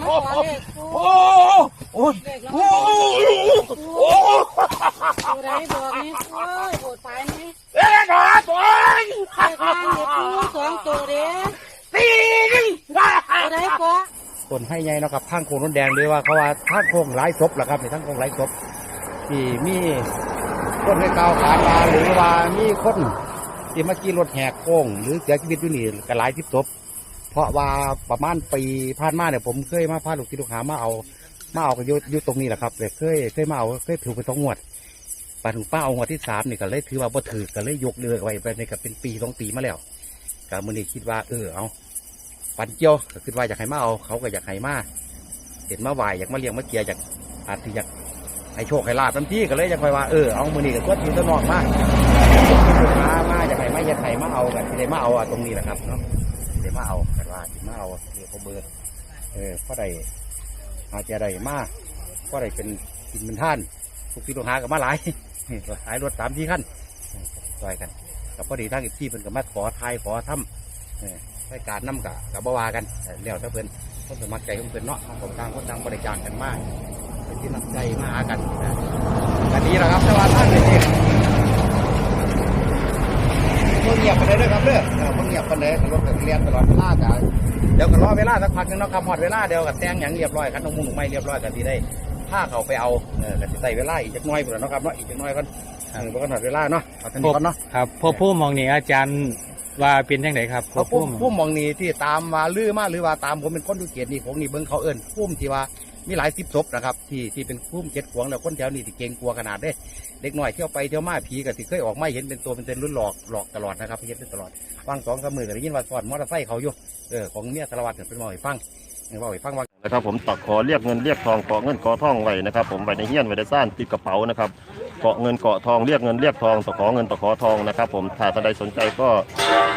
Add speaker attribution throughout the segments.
Speaker 1: มาขอเลขปู
Speaker 2: โอ้โอ้ย
Speaker 1: เลขแล้ว
Speaker 2: โอ้โอ้
Speaker 1: ตัวใดบอกนี่โอ้ยโหดตายนี่
Speaker 2: เอ๊ะหาตัว
Speaker 1: เลขล่างเด็กปูสองตัวเด้อ
Speaker 2: ตี
Speaker 1: ตัวใดก็
Speaker 3: ต้นให้ใหญ่เนาะครับข้างโค้งรถแดงด้วยว่าเขาว่าข้างโค้งหลายศพแหละครับในทั้งโค้งหลายศพที่มีคนให้กล่าวขานมาหรือว่ามีคนที่เมื่อกี้รถแหกโค้งหรือเสียชีวิตอยู่นี่ก็หลายทิศศพ เพราะว่าประมาณปีผ่านมาเนี่ยผมเคยมาพาลูกศิษย์ลูกหามาเอา มาเอากันอยู่อยู่ตรงนี้แหละครับแต่เคยเคยมาเอาเคยถือไปสองงวดปันป้าเอางวดที่สามนี่ก็เลยถือว่าบ่ถือก็เลยยกเรือไว้ไปในกับเป็นปีสองปีมาแล้วก็มือนี้คิดว่าเออเอาปันเจียวก็คือว่าอยากให้มาเอาเขาก็อยากให้มาเห็นมาไหวอยากมาเลี้ยงมาเกียร์อยากอาจจะอยากให้โชคให้ลาบน้ำที่ก็เลยอยากคอยว่าเออเอามือนี่กับตัวทีตัวน้องมามามาอยากให้มาอยากให้มาเอากันที่ได้มาเอาตรงนี้แหละครับเนาะที่ได้มาเอาาที่มาเอาเรียกเขาเบอร์เออก็ได้อาจจะได้มาก็ได้เป็นกินเป็นท่านทุกที่ลูกหากับมาหลายหลายรถสามที่ขั้นซอยกันกับพอดีทางอีกที่เพิ่นก็มาขอทายขอทำเออรายการน้ำกะกับบวากันแล้วถ้าเพิ่นคนสมัครใจของเพิ่นเนาะผมต่างคนต่างบริจาคกันมากเป็นที่น้ำใจมาหากันนะกันนี้แหละครับแต่ว่าท่านเป็นเองเงียบไปเลยด้วยครับเด้อ เออเงียบไปเลยรถก็เรียนตลอดเวลากันเดี๋ยวก็รอเวลาสักพักหนึงเนาะครับหอดเวลาเดียวกับแต่งอย่างเรียบร้อยครับน้องมุ้งหนุ่มไม่เรียบร้อยกันที่ได้ถ้าเขาไปเอาเออกันที่ใส่เวลาอีกจักหน้อยพุ่นล่ะเนาะครับเนาะอีกจักหน้อยก่อนเออบ่กันหอดเวลาเนาะเอาทันทีก่อนเนาะ
Speaker 4: ครับพอผู้มองนี่อาจารย์ว่าเป็นยังไงครับ
Speaker 3: เพราะ
Speaker 4: ผู้
Speaker 3: พุ่มพุ่มมองนี่ที่ตามมาลือมาหรือว่าตามผมเป็นคนดูเกียรตินี่ของนี่เบิ้งเขาเอิญพุ่มที่ว่า มีหลายสิบศพนะครับที่ที่เป็นพุ่มเจ็ดขวงแล้วคนแถวนี้ที่เก่งกลัวขนาดเด้เด็กหน่อยเที่ยวไปเที่ยวมาผีก็ที่เคยออกไม่เห็นเป็นตัวเป็นเต็นรุ่นหลอกหลอกตลอดนะครับเห็นเป็นตลอดฟังสองสามมือกันยินว่าสอนมอเตอร์ไซค์เขาอยู่เออของเมียสารวัตรเนี่ยเป็นมอไอ้ฟังเออบอกให้ฟังว่า
Speaker 5: นะครับผมตักขอเรียกเงินเรียกทองขอเงินขอทองไว้นะครับผมไว้ในเฮี้ยนไว้ในซ่านติดกระเป๋านะครับ เกาะเงินเกาะทองเรียกเงินเรียกทองตะขอเงินตะขอทองนะครับ ผมถ้าท่านใดสนใจก็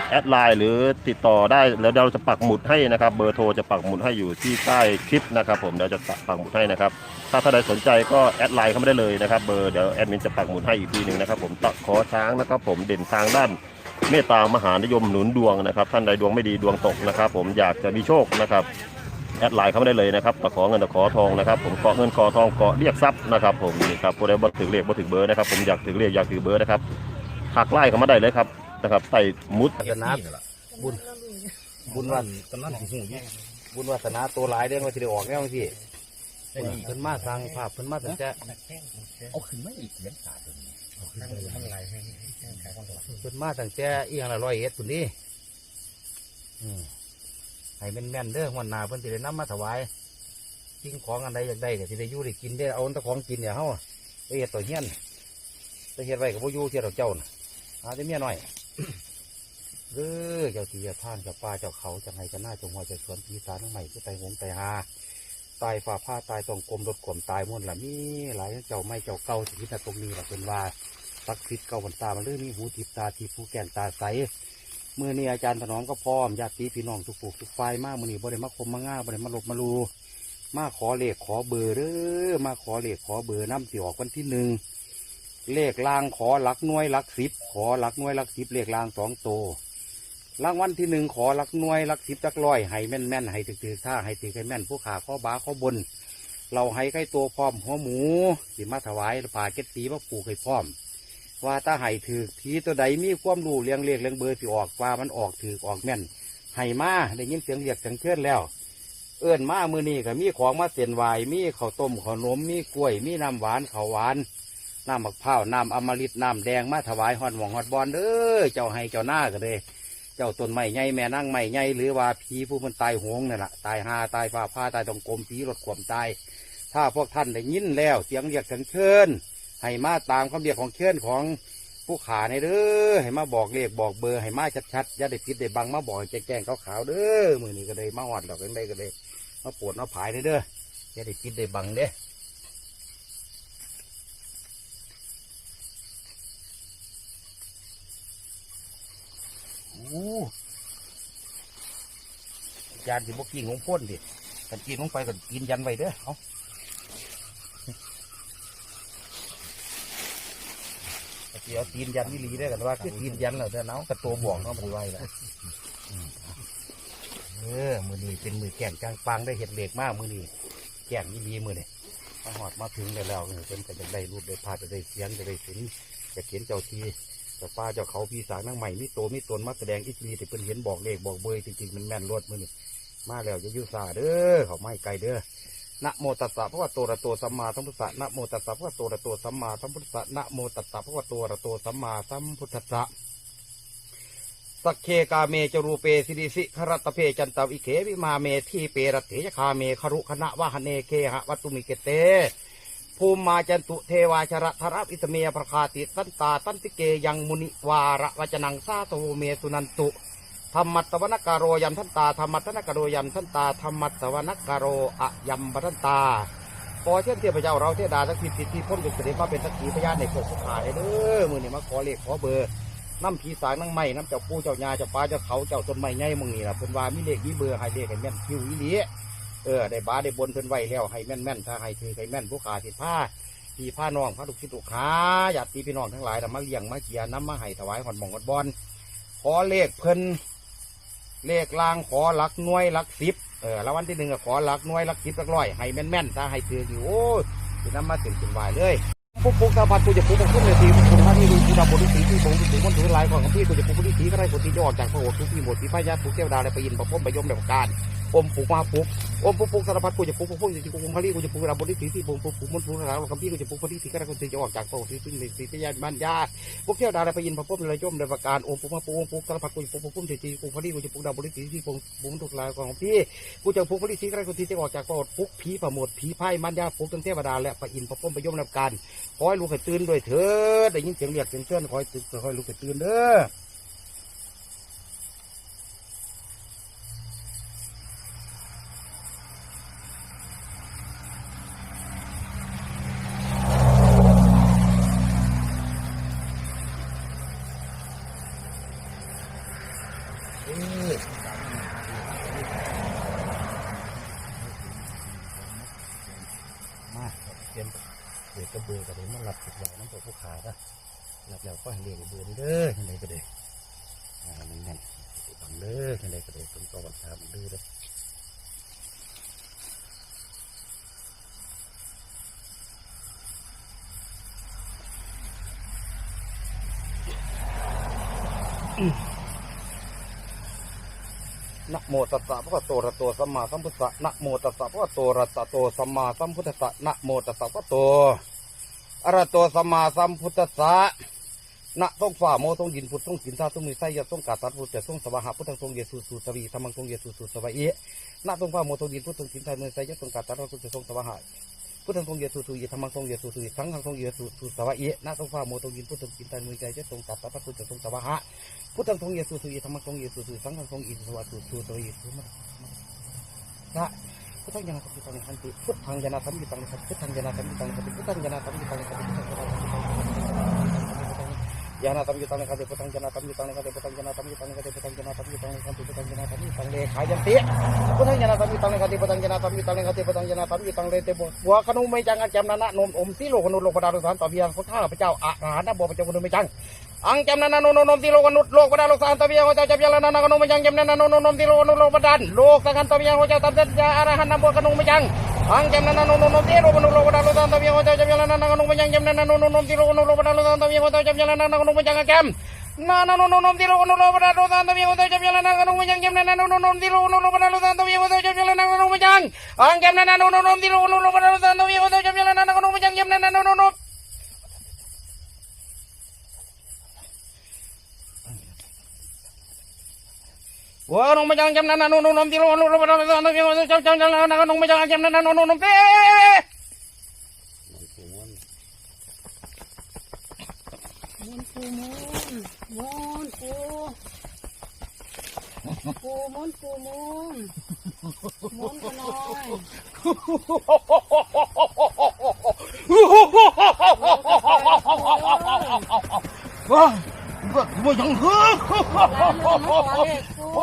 Speaker 5: แอดไลน์หรือติดต่อได้แล้วเราจะปักหมุดให้นะครับ เบอร์โทรจะปักหมุดให้อยู่ที่ใต้คลิปนะครับผมเดี๋ยวจะปักหมุดให้นะครับ ถ้าท่านใดสนใจก็แอดไลน์เข้ามาได้เลยนะครับเบอร์เดี๋ยวแอดมินจะปักหมุดให้อีกทีหนึ่งนะครับ ผมตะขอช้างนะครับ ผมเด่นทางด้านเมตตามหานิยมหนุนดวงนะครับ ท่านใดดวงไม่ดีดวงตกนะครับ ผมอยากจะมีโชคนะครับ แอดไลน์เข้ามาได้เลยนะครับตะขอเงินตะขอทองนะครับ ผมเกาะเงินเกาะทองเกาะเรียกทรัพย์นะครับผมนี่ครับผู้ใดบ่ถือเลขบ่ถือเบอร์นะครับผมอยากถือเลขอยากถือเบอร์นะครับหักไล่เข้ามาได้เลยครับนะครับไต่มุด
Speaker 3: ศาสนาบุญบุญวันกำนันหูยี่บุญวาสนาตัวหลายเด้งว่าสิได้ออกแน่ว่าสิเพิ่นมาสร้างภาพเพิ่นมาตั้งแต่
Speaker 2: เอาขึ้นมาอีกเลี้ยงขาตัวนี้
Speaker 3: เพิ่นมาตั้งแต่อีหยังละร้อยเอ็ดพุ่นนี่อืม ให้แม่นๆเด้อวันหน้าเพิ่นสิได้นำมาถวายสิ่งของอันใดอยากได้ก็สิได้อยู่ได้กินได้เอาตะของกินเนี่ยเฮาไปเฮ็ดต่อเฮียนไปเฮ็ดไว้ก็บ่อยู่เที่ยดอกเจ้าน่ะหาแต่เมียน้อยเด้อเจ้าที่เจ้าท่านเจ้าป่าเจ้าเขาจังไงกันหน้าจงหัวเจ้าสวนปีศาจทั้งใหม่ที่ไตหงไตหาตายฝ่าผ้าตายต้องกลมรถกลมตายมุ่นละมีหลายเจ้าไม่เจ้าเก่าสิที่ตรงนี้แหละเป็นว่าสักดิ์สิทธิ์เก่าบนตามันเรื่องนี้หูทิพตาทีผู้แก่นตาใส มื่อนี้อาจารย์ถนอมก็พร้อมญาติพี่น้องทุกผูกทุกฝ่ายมากมือนี้บ่ได้มาคมมาง่าบ่ได้มาหลบมาลูมาขอเลขขอเบอร์เด้อมาขอเลขขอเบอร์น้ำสิออกวันที่หนึ่งเลขลางขอหลักหน่วยหลักสิบขอหลักหน่วยหลักสิบเลขลางสองโตวรางวัลที่หนึ่งขอหลักหน่วยหลักสิบจักร้อยให้แม่นแม่นให้ถือถือท่าให้ถือให้แม่นผู้ขาข้อบาข้อบน เราให้ใกล้ตัวพร้อมหัวหมูสิมาถวายผ่าเก็ดสีมาปลูกให้พร้อม ว่าถ้าให้ถือทีตัวใดมีความรู้เลี้ยงเลขเลี้ยงเบอร์สิออกว่ามันออกถือออกแม่นให้มาได้ยินเสียงเรียกเสียงเชิญแล้ว เอื้อนมามือนี้ก็มีของมาเสียนวายมีข้าวต้มข้าวนมมีกล้วย มีน้ำหวานข้าวหวานน้ำมะพร้าวน้ำอมฤตน้ำแดงมาถวายหอดหวงหอดบอลเด้อเจ้าให้เจ้าหน้าก็เลยเจ้าต้นไม้ใหญ่แม่นั่งไม้ใหญ่หรือว่าผีผู้มันตายหงนั่นแหละตายหาตายฟ้าผ้าตายตรงกลมผีรถขวมตายถ้าพวกท่านได้ยินแล้วเสียงเรียกเสียงเชิญ ให้มาตามคำเรียกของเชิญของผู้ขาในเด้อให้มาบอกเลขบอกเบอร์ให้มาชัดๆอย่าได้ผิดได้บังมาบอกแจ้งๆขาวๆเด้อมือนี้ก็เลยมาหอดดอกกันได้ก็เลยมาปวดมาผายเด้ออย่าได้ผิดได้บังเด้อโอ้ยานสิบกกินของพ่นดิกันกินลงไปก็กินยันไว้เด้อเอา เดี๋ยวตีนยันนี่ลีได้อกันว่าคือตีนยันเหรอเด้อเนาะกระตัวบ่วงเนาะมันไว้แล้วเออมือนี้เป็นมือแก่งกลางปังได้เห็ดเหล็กมากมือนี้แก่งยี่ดีมือนี่มาหอดมาถึงได้แล้วเออเป็นก็จะได้รูปได้ภาพจะได้เสียงจะได้สินจะเขียนเจ้าทีเจ้าป้าเจ้าเขาพี่สางนั่งใหม่มีโตมีตนมาแสดงอิทธิฤทธิ์ให้เพิ่นเห็นบอกเลขบอกเบอร์จริงๆมันแม่นรวดมือนี่มาแล้วจะอยุซาเด้อเขาไม่ไกลเด้อ นะโมตัสสะพระวะโตระโตสัมมาสัมพุทธะนะโมตัสสะพระวะโตระโตสัมมาสัมพุทธะนะโมตัสสะพระวะโตระโตสัมมาสัมพุทธะสักเคกาเมจรูเปสิริสิขรัตเพจันตวิเควิมาเมทีเปรตเถยคาเมครุคณะวะหเนเคหะวัตุมิเกเต ภูมิมาจันตุเทวาชระธระอิสเมียประคาติตันตาตันติเกยังมุนิวาระวจนังซาโตเมสุนันตุ ธรรมัตวนกโรยัมทันตาธรรมัตตวนกโรยัมทันตาธรรมัตวนกโรอะยัมบัทันตาขอเชิญเทพเจ้าเราเทดาสักสิทธิ์ที่พ้นจุดเสด็จมาเป็นสักขีพยานในพวกผู้ขายเด้อมือนี่มาขอเลขขอเบอร์น้ำผีสางน้ำไม้น้ำเจ้าปูเจ้ายาเจ้าปลาเจ้าเขาเจ้าต้นไม้ใหญ่มึงนี่ล่ะเพิ่นว่ามีเลขมีเบอร์ให้เลขให้แม่นคิวอีหลีเออได้บาได้บนเพิ่นไว้แล้วให้แม่นแม่นถ้าให้ถือให้แม่นผู้ขาสิผ้าพี่ผ้าน้องพระลูกศิษย์ลูกค้าญาติพี่น้องทั้งหลายน่ะมาเลี้ยงมาเกียร์น้ำมาให้ถวายหอนหมองหอนบอลขอเลขเพิ่น เลขลางขอหลักหน่วยหลักสิบเออแล้ววันที่หนึ่งก็ขอหลักหน่วยหลักสิบหลักร้อยให้แม่นแม่นถ้าให้ถืออยู่โอ้ยสินำมาถึงถึงวายเลยปุ๊กปุ๊กตาบัดกูจะปุ๊กปุ๊กเลยทีปุ๊กมาที่ดูกูดาบนสีที่ผมถึงคนถือลายของพี่กูจะปุ๊บที่สีก็ได้คนที่ยอดจากพระโอษฐ์ทุกที่หมดที่พญาปุ๊กเจ้าดาเลยไปยินประพมไปยมแบบการอมปุ๊กมาปุ๊บ อมปุ๊กปุ๊กสารพัดกูจะปุ๊กปุ๊กจริงกูคงพลีกูจะปุ๊กดาบนสีที่ผมปุ๊กปุ๊กมันปุ๊กแล้วของพี่กูจะปุ๊กที่สีก็ได้คนที่จะออกจากโอษฐ์ที่ที่สีที่ยานบ้านญาปุ๊กเที่ยวดาอะไปยินประพมเลยยมแบบการอมปุ๊กมาปุ๊กปุ๊กสารพัดกูจะปุ๊กปุ๊กจริงกูพลีกูจะปุ๊กดาบนสีที่ผมผมถูกลายของพี่กูจะปุ๊กพลีสี่ก็ได้คนที่จะออกจากโอษฐ์ปุ๊กผีประมทผีไพ่มันญาปุ๊กทั้งเทวดาและไปยินประพมไปยมแบบการขอให้ลูกให้ตื่นด้วยเถิดได้ยินเสียงเรียกเสียงเชิญขอให้ตื่นขอให้ลูกให้ตื่นเด้อ มาเตรียมเดือกระเบือกระเลยมันหลับติดเหล่าน้ำตัวผู้ขาดะหลับแล้วก็เลี้ยงเบือนี่เด้อยังไงก็เด้อ่ามันแน่นบังเด้อยังไงก็เด้อต้นกอบังชามันดื้อเด้อ นะโมตัสสะพระคะวโตระหะโตสัมมาสัมพุทธะนะโมตัสสะพระคะวโตระตะโตสัมมาสัมพุทธะนะโมตัสสะพระคะวโตอะระหะโตสัมมาสัมพุทธะนะทรงฝ่าโมทรงยินพุทธทรงสินทาทรงมีไสยะทรงกาตัดพุทธจะทรงสวะหะพุทธังทรงเยซูสุสวีธรรมังทรงเยซูสุสวะเอะนะทรงฝ่าโมทรงยินพุทธทรงสินทามือไสยะทรงกาตัดพุทธจะทรงสวะหะ พุทธังทรงเยซูสุยธรรมังทรงเยซูสุยสังฆังทรงเยซูสุสวะเอะนะทรงฝ่าโมทรงดินพุทธทรงสินทามือไสยะทรงกาตัดพุทธจะทรงสวะหะพุทธังทรงเยซูสุยธรรมังทรงเยซูสุยสังฆังทรงอิสวะสุสุตรีสุมาพระพุทธังยานาสัมมิตังคันติพุทธังยานาสัมมิตังคันติพุทธังยานาสัมมิตังคันติพุทธังยานาสัมมิตังคันติพุทธังยานาสัมมิตังคันติพุทธังยานาสัมมิตังคันติ जाना तभी ताने खाते पतंग जाना तभी ताने खाते पतंग जाना तभी ताने खाते पतंग जाना तभी ताने खाते पतंग जाना तभी तंगले खा जाते पतंग जाना तभी ताने खाते पतंग जाना तभी ताने खाते पतंग जाना तभी तंगले ते บัวขนุไม่จังอาจำนานะนมอมตีโลขนุโลกดาลุสานตบียพระข้าพระเจ้าอาหารนะบอกพระเจ้าขนุไม่จังอังจำนานะนมนมตีโลขนุโลกดาลุสานตบียพระเจ้าจำยาลานะขนุไม่จังจำนานะนมนมตีโลขนุโลกดานโลกสังขันตบียพระเจ้าตัมเสจอาหารนะบอกขนุไม่จัง ang jam na nanononom ti ro no ro da lo dan ta bi ko ta jam na nanonom yang jam na nanonom ti ro no ro da lo dan ta bi ko ta jam na nanonom yang jam na nanonom ti ro no ro da lo dan ta bi ko ta jam na nanonom yang jam na nanonom ti ro no ro da lo dan ta bi ko ta jam na nanonom yang ang jam na nanonom ti ro no ro da lo dan ta bi ko ta jam na nanonom yang jam na nanonom ว้านุ่มไม่จางจำนั้นนุ่มนุ่มที่รู้นุ่มนุ่มนุ่มนุ่มนุ่มนุ่มจำจำจำนั้นนุ่มไม่จังจำนั้นนุ่มนุ่มนุ่มเต้
Speaker 1: มนปูมนมนปูปูมนปูมนมนก็น้อย
Speaker 2: ว้าวว่า
Speaker 1: ยังเฮ้
Speaker 2: อ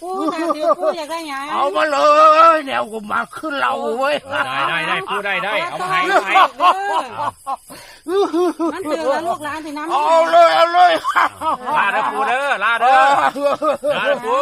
Speaker 1: ปูอยากได้หยัง
Speaker 3: เอามาเลยแนวกูมาขึ้นเราเว้ย
Speaker 4: ได้ได้ได้ปูได้ได้เอามาให้เอามาให้
Speaker 1: เออมันเตือนแล้วลูกหลานที่น้ำ
Speaker 3: เอาเลยเอาเลย
Speaker 4: ลาเด้อปูเด้อลาเด้อลาเด้อปู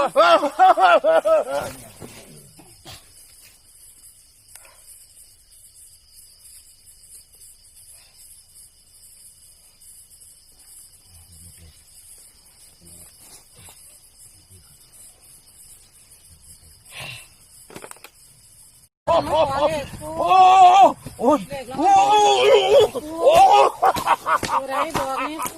Speaker 1: มาขอเลขปู
Speaker 3: โอ้โอ้ย
Speaker 1: เลขแล้ว
Speaker 3: โอ้ยโอ้ย
Speaker 1: ปูไรบอกนี่โอ้ย